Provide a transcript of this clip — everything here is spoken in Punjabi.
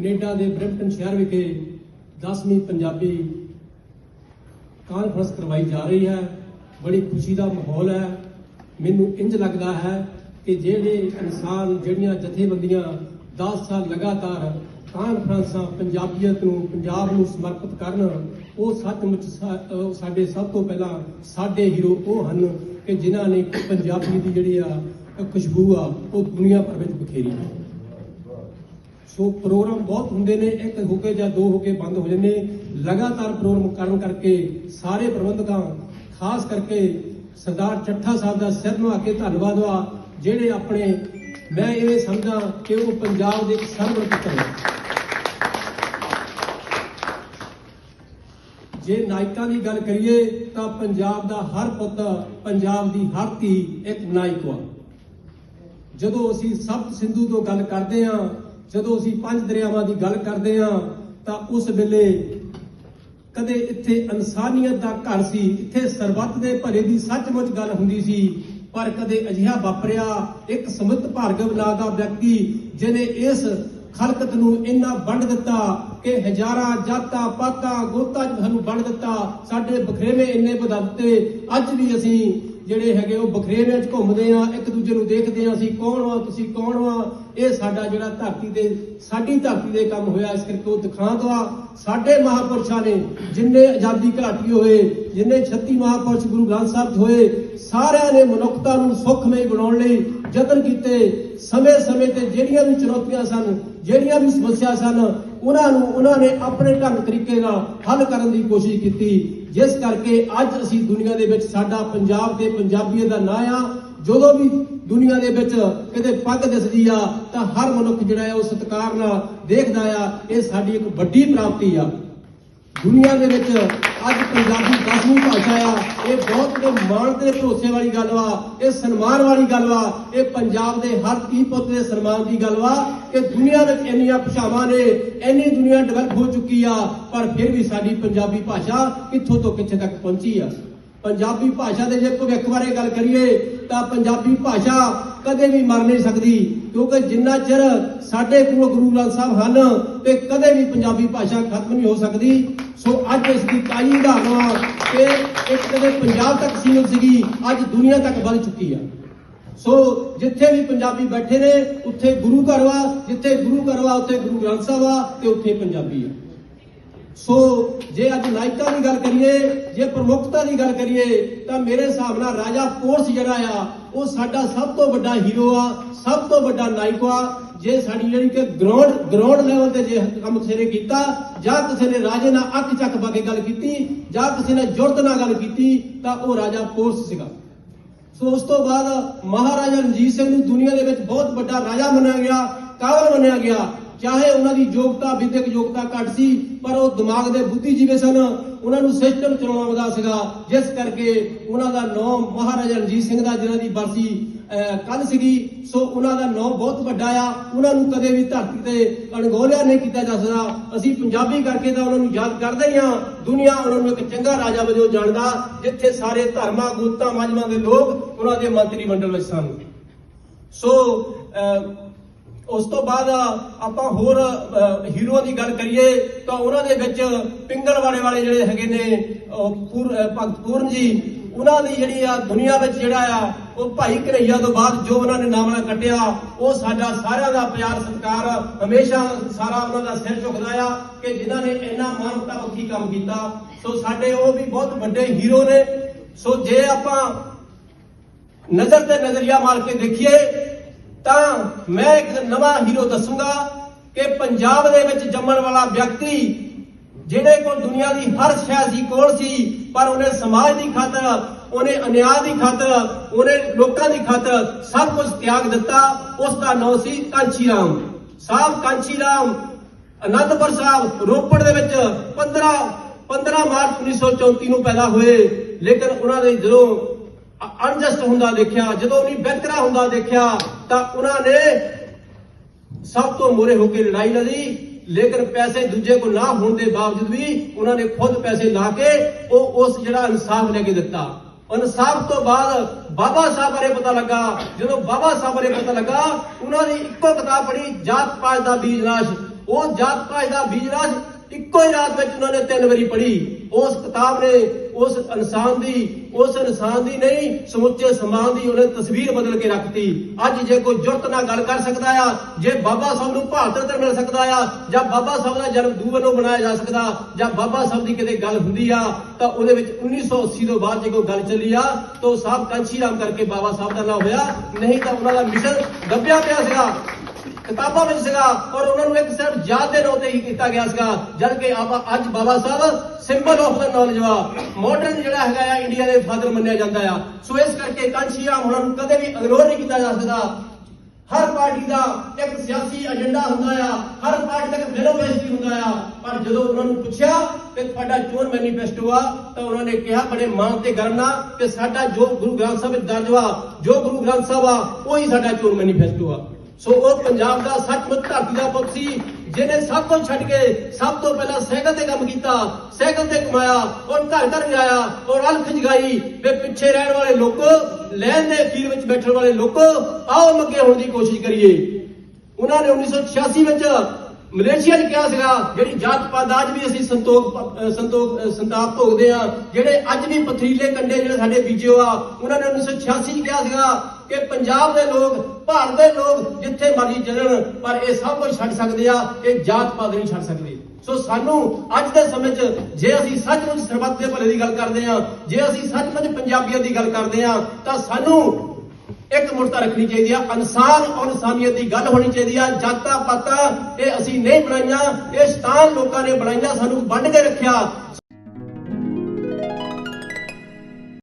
ਦੇ ਬ੍ਰਿੰਪਟਨ ਸ਼ਹਿਰ ਵਿਖੇ 10ਵੀਂ ਪੰਜਾਬੀ ਕਾਨਫਰੰਸ ਕਰਵਾਈ ਜਾ ਰਹੀ ਹੈ। ਬੜੀ ਖੁਸ਼ੀ ਦਾ ਮਾਹੌਲ ਹੈ। ਮੈਨੂੰ ਇੰਜ ਲੱਗਦਾ ਹੈ ਕਿ ਜਿਹੜੇ ਇਨਸਾਨ, ਜਿਹੜੀਆਂ ਜਥੇਬੰਦੀਆਂ 10 ਸਾਲ ਲਗਾਤਾਰ ਕਾਨਫਰੰਸਾਂ ਪੰਜਾਬੀਅਤ ਨੂੰ, ਪੰਜਾਬ ਨੂੰ ਸਮਰਪਿਤ ਕਰਨ, ਉਹ ਸੱਚਮੁੱਚ ਸਾਡੇ ਸਭ ਤੋਂ ਪਹਿਲਾਂ ਸਾਡੇ ਹੀਰੋ ਉਹ ਹਨ ਕਿ ਜਿਨ੍ਹਾਂ ਨੇ ਪੰਜਾਬੀ ਦੀ ਜਿਹੜੀ ਆ ਖੁਸ਼ਬੂ ਆ, ਉਹ ਦੁਨੀਆ ਭਰ ਵਿੱਚ ਬਖੇਰੀ ਹੈ। ਸੋ ਪ੍ਰੋਗਰਾਮ ਬਹੁਤ ਹੁੰਦੇ ਨੇ, ਇੱਕ ਹੋ ਕੇ ਜਾਂ ਦੋ ਹੋ ਕੇ ਬੰਦ ਹੋ ਜਾਂਦੇ ਲਗਾਤਾਰ ਪ੍ਰੋਗਰਾਮ ਕਰਨ ਕਰਕੇ ਸਾਰੇ ਪ੍ਰਬੰਧਕਾਂ, ਖਾਸ ਕਰਕੇ ਸਰਦਾਰ ਚੱਠਾ ਸਾਹਿਬ ਦਾ ਸਿਰ ਨਵਾ ਕੇ ਧੰਨਵਾਦ ਵਾ, ਜਿਹੜੇ ਆਪਣੇ, ਮੈਂ ਇਹ ਸਮਝਦਾ ਕਿ ਉਹ ਪੰਜਾਬ ਦੇ ਸਰਵਰ ਪੁੱਤਰ ਨੇ। ਜੇ ਨਾਇਕਾਂ ਦੀ ਗੱਲ ਕਰੀਏ, ਤਾਂ ਪੰਜਾਬ ਦਾ ਹਰ ਪੁੱਤ, ਪੰਜਾਬ ਦੀ ਹਰ ਧੀ ਇੱਕ ਨਾਇਕ ਵਾ। ਜਦੋਂ ਅਸੀਂ ਸਪਤ ਸਿੰਧੂ ਤੋਂ ਗੱਲ ਕਰਦੇ ਹਾਂ ਜਦੋਂ ਅਸੀਂ ਪੰਜ ਦਰਿਆਵਾਂ ਦੀ ਗੱਲ ਕਰਦੇ ਹਾਂ, ਤਾਂ ਉਸ ਵੇਲੇ ਕਦੇ ਇੱਥੇ ਇਨਸਾਨੀਅਤ ਦਾ ਘਰ ਸੀ, ਇੱਥੇ ਸਰਬੱਤ ਦੇ ਭਲੇ ਦੀ ਸੱਚਮੁੱਚ ਗੱਲ ਹੁੰਦੀ ਸੀ, ਪਰ ਕਦੇ ਅਜਿਹਾ ਵਾਪਰਿਆ, ਇੱਕ ਸਮਿਤ ਭਾਰਗਵ ਨਾਂ ਦਾ ਵਿਅਕਤੀ ਜਿਨੇ ਇਸ ਖਲਕਤ ਨੂੰ ਇੰਨਾ ਵੰਡ ਦਿੱਤਾ ਕਿ ਹਜ਼ਾਰਾਂ ਜਾਤਾਂ, ਪਾਤਾਂ, ਗੋਤਾਂ ਚ ਸਾਨੂੰ ਵੰਡ ਦਿੱਤਾ, ਸਾਡੇ ਬਖਰੇਵੇਂ ਇੰਨੇ ਵਧਾ ਦਿੱਤੇ ਅੱਜ ਵੀ ਅਸੀਂ ਜਿਹੜੇ ਹੈਗੇ ਉਹ ਬਖਰੇਵੇਂ ਚ ਘੁੰਮਦੇ ਆ, ਇੱਕ ਦੂਜੇ ਨੂੰ ਦੇਖਦੇ ਆ, ਅਸੀਂ ਕੌਣ ਆ, ਤੁਸੀਂ ਕੌਣ ਆ? ਇਹ ਸਾਡਾ ਜਿਹੜਾ ਧਰਤੀ ਦੇ ਸਾਡੀ ਧਰਤੀ ਦੇ ਕੰਮ ਹੋਇਆ, ਇਸ ਕਰਕੇ ਉਹ ਦਿਖਾਂਤ ਵਾ ਸਾਡੇ ਮਹਾਪੁਰਸ਼ਾਂ ਨੇ ਜਿੰਨੇ ਆਜ਼ਾਦੀ ਘਾਟੀ ਹੋਏ, ਜਿੰਨੇ 36 ਮਹਾਪੁਰਸ਼ ਗੁਰੂ ਗ੍ਰੰਥ ਸਾਹਿਬ ਹੋਏ, ਸਾਰਿਆਂ ਨੇ ਮਨੁੱਖਤਾ ਨੂੰ ਸੁਖਮਈ ਬਣਾਉਣ ਲਈ ਯਤਨ ਕੀਤੇ। ਸਮੇਂ-ਸਮੇਂ ਤੇ ਜਿਹੜੀਆਂ ਵੀ ਚੁਣੌਤੀਆਂ ਸਨ, ਜਿਹੜੀਆਂ ਵੀ ਸਮੱਸਿਆ ਸਨ ਉਹਨਾਂ ਨੂੰ, ਉਹਨਾਂ ਨੇ ਆਪਣੇ ਢੰਗ ਤਰੀਕੇ ਨਾਲ ਹੱਲ ਕਰਨ ਦੀ ਕੋਸ਼ਿਸ਼ ਕੀਤੀ। ਜਿਸ ਕਰਕੇ ਅੱਜ ਅਸੀਂ ਦੁਨੀਆ ਦੇ ਵਿੱਚ ਸਾਡਾ ਪੰਜਾਬ ਤੇ ਪੰਜਾਬੀਅਤ ਦਾ ਨਾਂ ਆ। ਜਦੋਂ ਵੀ ਦੁਨੀਆ ਦੇ ਵਿੱਚ ਕਿਤੇ ਪੱਗ ਦਿਸਦੀ ਆ, ਤਾਂ ਹਰ ਮਨੁੱਖ ਜਿਹੜਾ ਹੈ ਉਹ ਸਤਿਕਾਰ ਨਾਲ ਦੇਖਦਾ ਆ, ਇਹ ਸਾਡੀ ਇੱਕ ਵੱਡੀ ਪ੍ਰਾਪਤੀ ਆ। ਦੁਨੀਆ ਦੇ ਵਿੱਚ ਅੱਜ ਪੰਜਾਬੀ ਦਸਵੀਂ ਭਾਸ਼ਾ ਆ। ਇਹ ਬਹੁਤ ਦੇ ਮਾਣ ਤੇ ਭਰੋਸੇ ਵਾਲੀ ਗੱਲ ਵਾ, ਇਹ ਸਨਮਾਨ ਵਾਲੀ ਗੱਲ ਵਾ, ਇਹ ਪੰਜਾਬ ਦੇ ਹਰ ਧੀ ਪੁੱਤ ਦੇ ਸਨਮਾਨ ਦੀ ਗੱਲ ਵਾ। ਕਿ ਦੁਨੀਆ ਵਿੱਚ ਇੰਨੀਆਂ ਭਾਸ਼ਾਵਾਂ ਨੇ, ਇੰਨੀ ਦੁਨੀਆ ਡਿਵੈਲਪ ਹੋ ਚੁੱਕੀ ਆ, ਪਰ ਫਿਰ ਵੀ ਸਾਡੀ ਪੰਜਾਬੀ ਭਾਸ਼ਾ ਕਿੱਥੋਂ ਤੋਂ ਕਿੱਥੇ ਤੱਕ ਪਹੁੰਚੀ ਆ? ਪੰਜਾਬੀ ਭਾਸ਼ਾ ਦੇ ਜੇ ਭਵਿੱਖ ਬਾਰੇ ਗੱਲ ਕਰੀਏ ਤਾਂ ਪੰਜਾਬੀ ਭਾਸ਼ਾ ਕਦੇ ਵੀ ਮਰ ਨਹੀਂ ਸਕਦੀ, ਕਿਉਂਕਿ ਜਿੰਨਾ ਚਿਰ ਸਾਡੇ ਗੁਰੂ ਗੁਰੂ ਗ੍ਰੰਥ ਸਾਹਿਬ ਹਨ ਤੇ ਕਦੇ ਵੀ ਪੰਜਾਬੀ ਭਾਸ਼ਾ ਖਤਮ ਨਹੀਂ ਹੋ ਸਕਦੀ। ਸੋ ਅੱਜ ਇਸ ਦੀ ਤਾਈ ਉਦਾਹਰਨ ਕਿ ਇੱਕ ਕਦੇ ਪੰਜਾਬ ਤੱਕ ਸੀਮਿਤ ਸੀਗੀ, ਅੱਜ ਦੁਨੀਆ ਤੱਕ ਵੱਧ ਚੁੱਕੀ ਆ। ਸੋ ਜਿੱਥੇ ਵੀ ਪੰਜਾਬੀ ਬੈਠੇ ਨੇ, ਉੱਥੇ ਗੁਰੂ ਘਰ ਵਾ, ਜਿੱਥੇ ਗੁਰੂ ਘਰ ਵਾ, ਉੱਥੇ ਗੁਰੂ ਗ੍ਰੰਥ ਸਾਹਿਬ ਆ ਤੇ ਉੱਥੇ ਪੰਜਾਬੀ ਆ। ਸੋ ਜੇ ਅੱਜ ਨਾਇਕਾਂ ਦੀ ਗੱਲ ਕਰੀਏ, ਜੇ ਪ੍ਰਮੁੱਖਤਾ ਦੀ ਗੱਲ ਕਰੀਏ, ਤਾਂ ਮੇਰੇ ਹਿਸਾਬ ਨਾਲ ਰਾਜਾ ਪੋਰਸ ਜਿਹੜਾ ਆ, ਉਹ ਸਾਡਾ ਸਭ ਤੋਂ ਵੱਡਾ ਹੀਰੋ ਆ, ਸਭ ਤੋਂ ਵੱਡਾ ਨਾਇਕ ਆ। ਜੇ ਸਾਡੀ ਜਿਹੜੀ ਕਿ ਗਰਾਊਂਡ ਗਰਾਊਂਡ ਲੈਵਲ ਤੇ ਜੇ ਕੰਮ ਕਿਸੇ ਨੇ ਕੀਤਾ, ਜਾਂ ਕਿਸੇ ਨੇ ਰਾਜੇ ਨਾਲ ਅੱਖ ਚੱਕ ਪਾ ਕੇ ਗੱਲ ਕੀਤੀ, ਜਾਂ ਕਿਸੇ ਨੇ ਜੁਰਤ ਨਾਲ ਗੱਲ ਕੀਤੀ, ਤਾਂ ਉਹ ਰਾਜਾ ਪੋਰਸ ਸੀਗਾ। ਸੋ ਉਸ ਤੋਂ ਬਾਅਦ ਮਹਾਰਾਜਾ ਰਣਜੀਤ ਸਿੰਘ ਨੂੰ ਦੁਨੀਆ ਦੇ ਵਿੱਚ ਬਹੁਤ ਵੱਡਾ ਰਾਜਾ ਮੰਨਿਆ ਗਿਆ ਕਾਬਲ ਮੰਨਿਆ ਗਿਆ। ਚਾਹੇ ਉਹਨਾਂ ਦੀ ਯੋਗਤਾ ਵਿਦਿਅਕ ਯੋਗਤਾ ਘੱਟ ਸੀ ਪਰ ਉਹ ਦਿਮਾਗ ਦੇ ਬੁੱਧੀਜੀਵੀ ਸਨ। ਉਹਨਾਂ ਨੂੰ ਸਿਸਟਮ ਚਲਾਉਣਾ ਆਉਂਦਾ ਸੀਗਾ ਜਿਸ ਕਰਕੇ ਉਹਨਾਂ ਦਾ ਨਾਮ ਮਹਾਰਾਜਾ ਰਣਜੀਤ ਸਿੰਘ ਦਾ ਜਿਹਨਾਂ ਦੀ ਬਰਸੀ ਕੱਲ ਸੀਗੀ। ਸੋ ਉਹਨਾਂ ਦਾ ਨਾਮ ਬਹੁਤ ਵੱਡਾ ਆ। ਉਹਨਾਂ ਨੂੰ ਕਦੇ ਵੀ ਧਰਤੀ ਤੇ ਅਣਗੌਲਿਆ ਨਹੀਂ ਕੀਤਾ ਜਾ ਸਕਦਾ। ਅਸੀਂ ਪੰਜਾਬੀ ਕਰਕੇ ਤਾਂ ਉਹਨਾਂ ਨੂੰ ਯਾਦ ਕਰਦੇ ਹੀ ਆ ਦੁਨੀਆ ਉਹਨਾਂ ਨੂੰ ਇੱਕ ਚੰਗਾ ਰਾਜਾ ਵਜੋਂ ਜਾਣਦਾ ਜਿੱਥੇ ਸਾਰੇ ਧਰਮਾਂ ਗੋਤਾਂ ਮਾਜਮਾਂ ਦੇ ਲੋਕ ਉਹਨਾਂ ਦੇ ਮੰਤਰੀ ਮੰਡਲ ਵਿੱਚ ਸਨ। ਸੋ ਅਹ, ਉਸ ਤੋਂ ਬਾਅਦ ਆਪਾਂ ਹੋਰ ਅਹ, ਹੀਰੋਆਂ ਦੀ ਗੱਲ ਕਰੀਏ ਤਾਂ ਉਹਨਾਂ ਦੇ ਵਿੱਚ ਪਿੰਗਲ ਵਾਲੇ ਵਾਲੇ ਜਿਹੜੇ ਹੈਗੇ ਨੇ ਭਗਤ ਪੂਰਨ ਜੀ ਉਹਨਾਂ ਦੀ ਜਿਹੜੀ ਆ ਦੁਨੀਆ ਵਿੱਚ ਜਿਹੜਾ ਆ ਉਹ ਭਾਈ ਕਨਈਆ ਤੋਂ ਬਾਅਦ ਜੋ ਉਹਨਾਂ ਨੇ ਨਾਮਣਾ ਕੱਟਿਆ ਉਹ ਸਾਡਾ ਸਾਰਿਆਂ ਦਾ ਪਿਆਰ ਸਤਿਕਾਰ ਹਮੇਸ਼ਾ ਸਾਰਾ ਉਹਨਾਂ ਦਾ ਸਿਰ ਝੁਕਦਾ ਆ ਕਿ ਜਿਨ੍ਹਾਂ ਨੇ ਇੰਨਾ ਮਾਨਵਤਾ ਪੱਖੀ ਕੰਮ ਕੀਤਾ। ਸੋ ਸਾਡੇ ਉਹ ਵੀ ਬਹੁਤ ਵੱਡੇ ਹੀਰੋ ਨੇ। ਸੋ ਜੇ ਆਪਾਂ ਨਜ਼ਰ ਤੇ ਨਜ਼ਰੀਆ ਮਾਰ ਕੇ ਦੇਖੀਏ ਤਾਂ ਮੈਂ ਇੱਕ ਨਵਾਂ ਹੀਰੋ ਦੱਸੂਗਾ ਕਿ ਪੰਜਾਬ ਦੇ ਵਿੱਚ ਜੰਮਣ ਵਾਲਾ ਵਿਅਕਤੀ ਜਿਹੜੇ ਕੋਲ ਦੁਨੀਆ ਦੀ ਹਰ ਸ਼ੈ ਸੀ ਕੋਲ ਸੀ, ਪਰ ਉਹਨੇ ਸਮਾਜ ਦੀ ਖਾਤਰ, ਉਹਨੇ ਅਨਿਆਂ ਦੀ ਖਾਤਰ, ਉਹਨੇ ਲੋਕਾਂ ਦੀ ਖਾਤਰ ਸਭ ਕੁਝ ਤਿਆਗ ਦਿੱਤਾ। ਉਸ ਦਾ ਨਾਮ ਸੀ ਕਾਂਚੀ ਰਾਮ ਸਾਹਿਬ ਕਾਂਚੀ ਰਾਮ ਅਨੰਦਪੁਰ ਸਾਹਿਬ, ਰੋਪੜ ਦੇ ਵਿੱਚ 15 15 ਮਾਰਚ 1934 ਨੂੰ ਪੈਦਾ ਹੋਏ। ਲੇਕਿਨ ਉਹਨਾਂ ਨੇ ਜਦੋਂ ਅਨਜਸਟ ਹੁੰਦਾ ਦੇਖਿਆ, ਜਦੋਂ ਉਹਨੀ ਬਿਹਤਰਾ ਹੁੰਦਾ ਦੇਖਿਆ ਤਾਂ ਉਹਨਾਂ ਨੇ ਸਭ ਤੋਂ ਮੋਰੇ ਹੋ ਕੇ ਲੜਾਈ ਲੜੀ, ਲੇਕਿਨ ਪੈਸੇ ਦੂਜੇ ਕੋ ਨਾ ਹੋਣ ਦੇ ਬਾਵਜੂਦ ਵੀ ਉਹਨਾਂ ਨੇ ਖੁਦ ਪੈਸੇ ਲਾ ਕੇ ਉਹ ਉਸ ਜਿਹੜਾ ਇਨਸਾਫ ਲੈ ਕੇ ਦਿੱਤਾ। ਇਨਸਾਫ ਤੋਂ ਬਾਅਦ ਬਾਬਾ ਸਾਹਿਬ ਬਾਰੇ ਪਤਾ ਲੱਗਾ। ਜਦੋਂ ਬਾਬਾ ਸਾਹਿਬ ਬਾਰੇ ਪਤਾ ਲੱਗਾ, ਉਹਨਾਂ ਦੀ ਇੱਕੋ ਕਿਤਾਬ ਪੜ੍ਹੀ, ਜਾਤ ਪਾਤ ਦਾ ਬੀਜ ਰਾਸ਼ ਉਹ ਜਾਤ ਪਾਤ ਦਾ ਬੀਜ ਰਾਸ਼ ਇੱਕੋ ਹੀ ਰਾਤ ਵਿੱਚ ਉਹਨਾਂ ਨੇ ਤਿੰਨ ਵਾਰੀ ਪੜ੍ਹੀ। ਉਸ ਕਿਤਾਬ ਨੇ ਉਸ ਇਨਸਾਨ ਦੀ, ਉਸ ਇਨਸਾਨ ਦੀ ਨਹੀਂ, ਸਮੁੱਚੇ ਸਮਾਜ ਦੀ ਉਹਨੇ ਤਸਵੀਰ ਬਦਲ ਕੇ ਰੱਖਤੀ। ਅੱਜ ਜੇ ਕੋਈ ਜੁਰਤ ਨਾਲ ਗੱਲ ਕਰ ਸਕਦਾ ਆ, ਜੇ ਬਾਬਾ ਸਾਹਿਬ ਨੂੰ ਭਾਰਤ ਰਤਨ ਮਿਲ ਸਕਦਾ ਆ, ਜਾਂ ਬਾਬਾ ਸਾਹਿਬ ਦਾ ਜਨਮ ਦੂਰ ਨੂੰ ਬਣਾਇਆ ਜਾ ਸਕਦਾ, ਜਾਂ ਬਾਬਾ ਸਾਹਿਬ ਦੀ ਕਿਤੇ ਗੱਲ ਹੁੰਦੀ ਆ, ਤਾਂ ਉਹਦੇ ਵਿੱਚ 1980 ਤੋਂ ਬਾਅਦ ਜੇ ਕੋਈ ਗੱਲ ਚੱਲੀ ਆ, ਤਾਂ ਉਹ ਸਾਹਿਬ ਕਾਂਚੀ ਰਾਮ ਕਰਕੇ ਬਾਬਾ ਸਾਹਿਬ ਦਾ ਨਾਮ ਹੋਇਆ, ਨਹੀਂ ਤਾਂ ਉਹਨਾਂ ਦਾ ਮਿਸ਼ਨ ਦੱਬਿਆ ਪਿਆ ਸੀਗਾ। ਕਿਤਾਬਾਂ ਵਿੱਚ ਸੀਗਾ, ਔਰ ਉਹਨਾਂ ਨੂੰ ਇੱਕ ਸਿਰਫ ਯਾਦ ਦੇ ਨੋਟ ਹੀ ਕੀਤਾ ਗਿਆ ਸੀਗਾ, ਜਦ ਕਿ ਆਪਾਂ ਅੱਜ ਬਾਬਾ ਸਾਹਿਬ ਸਿੰਬਲ ਆਫ ਦਾ ਨੌਲੇਜ ਵਾ। ਮਾਡਰਨ ਜਿਹੜਾ ਹੈਗਾ ਆ ਇੰਡੀਆ ਦੇ ਫਾਦਰ ਮੰਨਿਆ ਜਾਂਦਾ ਆ। ਸੋ ਇਸ ਕਰਕੇ ਕਾਂਸ਼ੀਆ ਉਹਨਾਂ ਨੂੰ ਕਦੇ ਵੀ ਇਗਨੋਰ ਨਹੀਂ ਕੀਤਾ ਜਾ ਸਕਦਾ। ਹਰ ਪਾਰਟੀ ਦਾ ਇੱਕ ਸਿਆਸੀ ਏਜੰਡਾ ਹੁੰਦਾ ਆ, ਹਰ ਪਾਰਟੀ ਦਾ ਇੱਕ ਮੈਨੀਫੈਸਟੋ ਹੁੰਦਾ ਆ। ਪਰ ਜਦੋਂ ਉਹਨਾਂ ਨੂੰ ਪੁੱਛਿਆ ਕਿ ਤੁਹਾਡਾ ਚੋਣ ਮੈਨੀਫੈਸਟੋ ਆ, ਤਾਂ ਉਹਨਾਂ ਨੇ ਕਿਹਾ, ਬੜੇ ਮਾਣ ਤੇ ਗਰਮ ਨਾਲ ਕਿ ਸਾਡਾ ਜੋ ਗੁਰੂ ਗ੍ਰੰਥ ਸਾਹਿਬ ਵਿੱਚ ਦਰਜ ਵਾ, ਜੋ ਗੁਰੂ ਗ੍ਰੰਥ ਸਾਹਿਬ ਆ, ਉਹੀ ਸਾਡਾ ਚੋਣ ਮੈਨੀਫੈਸਟੋ ਆ। ਸੋ ਉਹ ਪੰਜਾਬ ਦਾ ਸੱਚਮੁੱਚ ਧਰਤੀ ਦਾ ਪੁੱਤ ਸੀ, ਜਿਹਨੇ ਸਭ ਕੁਝ ਛੱਡ ਕੇ ਸਭ ਤੋਂ ਪਹਿਲਾਂ ਸਾਈਕਲ ਤੇ ਕੰਮ ਕੀਤਾ, ਸਾਈਕਲ ਤੇ ਕਮਾਇਆ ਔਰ ਘਰ ਘਰ ਜਾਇਆ ਔਰ ਅਲਖ ਜਗਾਈ, ਵੀ ਪਿੱਛੇ ਰਹਿਣ ਵਾਲੇ ਲੋਕੋ, ਲੈਣ ਦੇ ਫੀਲ ਵਿੱਚ ਬੈਠਣ ਵਾਲੇ ਲੋਕੋ, ਆਓ ਮੱਗੇ ਹੋਣ ਦੀ ਕੋਸ਼ਿਸ਼ ਕਰੀਏ। ਉਹਨਾਂ ਨੇ 1986 ਵਿੱਚ ਮਲੇਸ਼ੀਆ 'ਚ ਕਿਹਾ ਸੀਗਾ, ਜਿਹੜੀ ਜਾਤ ਪਾਤ ਦਾ ਅੱਜ ਵੀ ਅਸੀਂ ਸੰਤੋਖ ਸੰਤੋਖ ਸੰਤਾਪ ਭੋਗਦੇ ਆ ਜਿਹੜੇ ਅੱਜ ਵੀ ਪਥਰੀਲੇ ਕੰਡੇ ਜਿਹੜੇ ਸਾਡੇ ਬੀਜੇ ਆ, ਉਹਨਾਂ ਨੇ 1986 'ਚ ਕਿਹਾ ਸੀਗਾ ਕਿ ਪੰਜਾਬ ਦੇ ਲੋਕ, ਭਾਰਤ ਦੇ ਲੋਕ ਜਿੱਥੇ ਮਰਜ਼ੀ ਚੱਲਣ, ਪਰ ਇਹ ਸਭ ਕੁਝ ਛੱਡ ਸਕਦੇ ਆ, ਇਹ ਜਾਤ ਪਾਤ ਨਹੀਂ ਛੱਡ ਸਕਦੇ। ਸੋ ਸਾਨੂੰ ਅੱਜ ਦੇ ਸਮੇਂ 'ਚ ਜੇ ਅਸੀਂ ਸੱਚਮੁੱਚ ਸਰਬੱਤ ਦੇ ਭਲੇ ਦੀ ਗੱਲ ਕਰਦੇ ਆ ਜੇ ਅਸੀਂ ਸੱਚਮੁੱਚ ਪੰਜਾਬੀਅਤ ਦੀ ਗੱਲ ਕਰਦੇ ਆ ਤਾਂ ਸਾਨੂੰ ਇੱਕ ਮੁਰਤਾ ਰੱਖਣੀ ਚਾਹੀਦੀ ਆ, ਇਨਸਾਨ ਔਰ ਇਨਸਾਨੀਅਤ ਦੀ ਗੱਲ ਹੋਣੀ ਚਾਹੀਦੀ ਆ, ਜਾਤਾਂ ਪਾਤਾਂ ਇਹ ਅਸੀਂ ਨਹੀਂ ਬਣਾਈਆਂ, ਇਹ ਸਤਾਨ ਲੋਕਾਂ ਨੇ ਬਣਾਈਆਂ, ਸਾਨੂੰ ਵੰਡ ਕੇ ਰੱਖਿਆ।